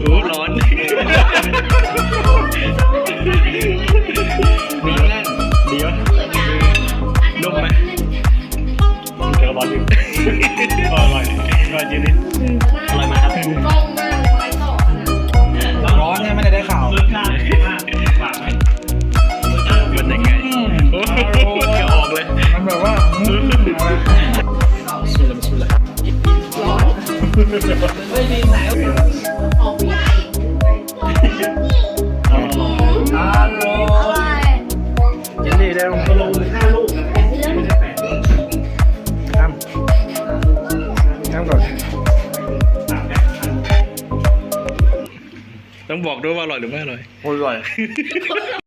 โอ้ร้อน ร้อนมากดีวะนุ่มไหมเจอร้อนอยู่อร่อยอร่อยจริดอร่อยมากครับร้อนใช่ไหมได้ข่าวมันยังไงจะออกเลย มันแบบว่า ไม่ดีไหนออกใหญ่ฮัลโหล เจนนี่ได้ลง ลงห้าลูกนะไม่ใช่แปด น้ำน้ำก่อน ต้องบอกด้วยว่าอร่อยหรือไม่อร่อย อร่อย